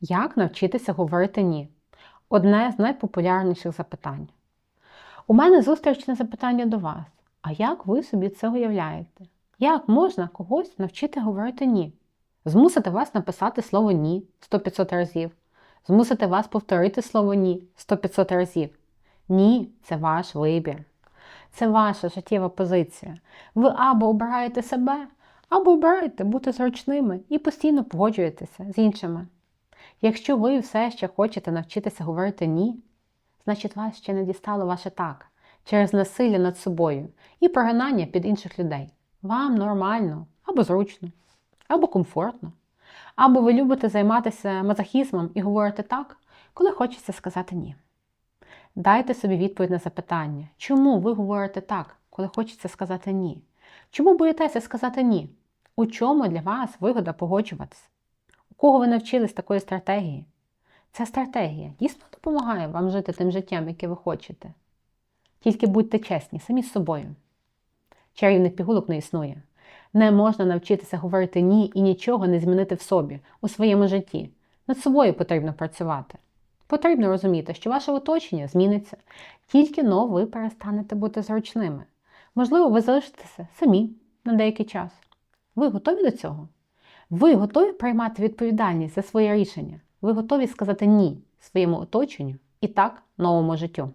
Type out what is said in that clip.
Як навчитися говорити ні? Одне з найпопулярніших запитань. У мене зустрічне запитання до вас. А як ви собі це уявляєте? Як можна когось навчити говорити ні? Змусити вас написати слово ні 100-500 разів, змусити вас повторити слово ні 100-500 разів. Ні, це ваш вибір. Це ваша життєва позиція. Ви або обираєте себе, або обираєте бути зручними і постійно погоджуєтеся з іншими. Якщо ви все ще хочете навчитися говорити ні, значить вас ще не дістало ваше так через насилля над собою і прогинання під інших людей. Вам нормально, або зручно, або комфортно, або ви любите займатися мазохізмом і говорите так, коли хочеться сказати ні. Дайте собі відповідь на запитання, чому ви говорите так, коли хочеться сказати ні? Чому боїтеся сказати ні? У чому для вас вигода погоджуватися? Кого ви навчились такої стратегії? Ця стратегія дійсно допомагає вам жити тим життям, яке ви хочете. Тільки будьте чесні, самі з собою. Чарівних пігулок не існує. Не можна навчитися говорити ні і нічого не змінити в собі, у своєму житті. Над собою потрібно працювати. Потрібно розуміти, що ваше оточення зміниться, тільки но ви перестанете бути зручними. Можливо, ви залишитеся самі на деякий час. Ви готові до цього? Ви готові приймати відповідальність за своє рішення? Ви готові сказати ні своєму оточенню і так новому життю?